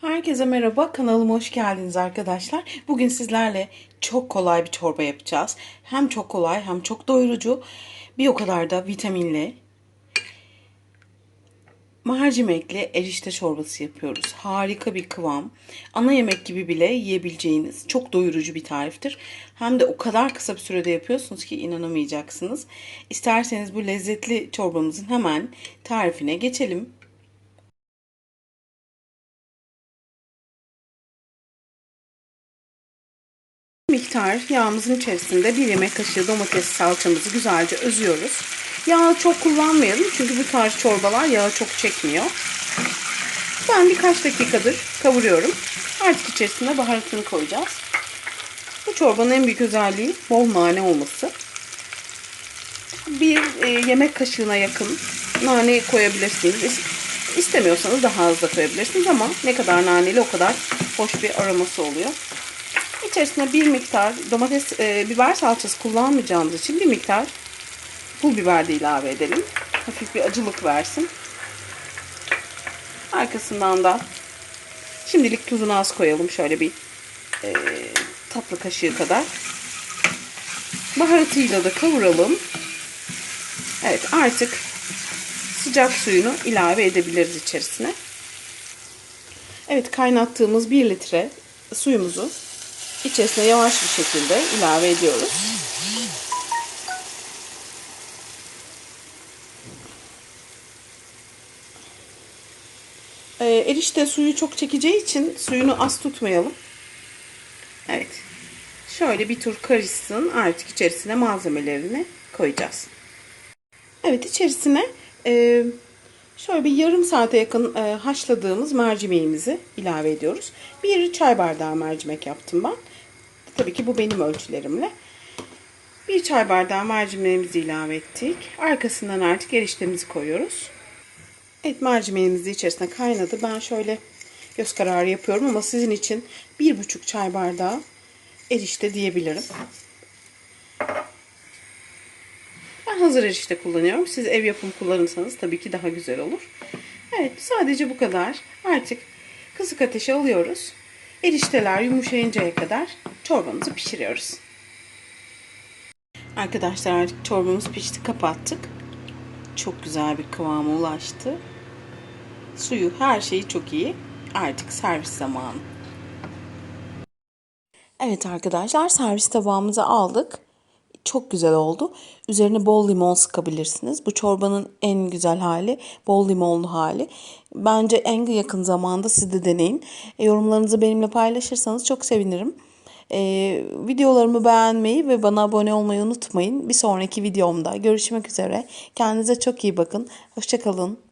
Herkese merhaba, kanalıma hoş geldiniz arkadaşlar. Bugün sizlerle çok kolay bir çorba yapacağız. Hem çok kolay hem çok doyurucu. Bir o kadar da vitaminli. Mercimekli erişte çorbası yapıyoruz. Harika bir kıvam. Ana yemek gibi bile yiyebileceğiniz çok doyurucu bir tariftir. Hem de o kadar kısa bir sürede yapıyorsunuz ki inanamayacaksınız. İsterseniz bu lezzetli çorbamızın hemen tarifine geçelim. Miktar yağımızın içerisinde bir yemek kaşığı domates salçamızı güzelce özüyoruz. Yağı çok kullanmayalım çünkü bu tarz çorbalar yağı çok çekmiyor. Ben birkaç dakikadır kavuruyorum. Artık içerisine baharatını koyacağız. Bu çorbanın en büyük özelliği bol nane olması. Bir e, yemek kaşığına yakın nane koyabilirsiniz. İstemiyorsanız daha az da koyabilirsiniz ama ne kadar naneli o kadar hoş bir aroması oluyor. İçerisine bir miktar domates, e, biber salçası kullanmayacağımız için bir miktar pul biber de ilave edelim. Hafif bir acılık versin. Arkasından da şimdilik tuzunu az koyalım. Şöyle bir e, tatlı kaşığı kadar. Baharatıyla da kavuralım. Evet artık sıcak suyunu ilave edebiliriz içerisine. Evet kaynattığımız 1 litre suyumuzu içerisine yavaş bir şekilde ilave ediyoruz. Ee, erişte suyu çok çekeceği için suyunu az tutmayalım. Evet. Şöyle bir tur karışsın. Artık içerisine malzemelerini koyacağız. Evet içerisine e, şöyle bir yarım saate yakın e, haşladığımız mercimeğimizi ilave ediyoruz. Bir çay bardağı mercimek yaptım ben. Tabii ki bu benim ölçülerimle. Bir çay bardağı mercimeğimizi ilave ettik. Arkasından artık eriştemizi koyuyoruz. Evet mercimeğimiz de içerisine kaynadı. Ben şöyle göz kararı yapıyorum ama sizin için bir buçuk çay bardağı erişte diyebilirim. Ben hazır erişte kullanıyorum. Siz ev yapımı kullanırsanız tabii ki daha güzel olur. Evet sadece bu kadar. Artık kısık ateşe alıyoruz. Erişteler yumuşayıncaya kadar çorbamızı pişiriyoruz. Arkadaşlar artık çorbamız pişti kapattık. Çok güzel bir kıvama ulaştı. Suyu her şeyi çok iyi. Artık servis zamanı. Evet arkadaşlar servis tabağımıza aldık. Çok güzel oldu. Üzerine bol limon sıkabilirsiniz. Bu çorbanın en güzel hali, bol limonlu hali. Bence en yakın zamanda siz de deneyin. E, yorumlarınızı benimle paylaşırsanız çok sevinirim. E, videolarımı beğenmeyi ve bana abone olmayı unutmayın. Bir sonraki videomda görüşmek üzere. Kendinize çok iyi bakın. Hoşçakalın.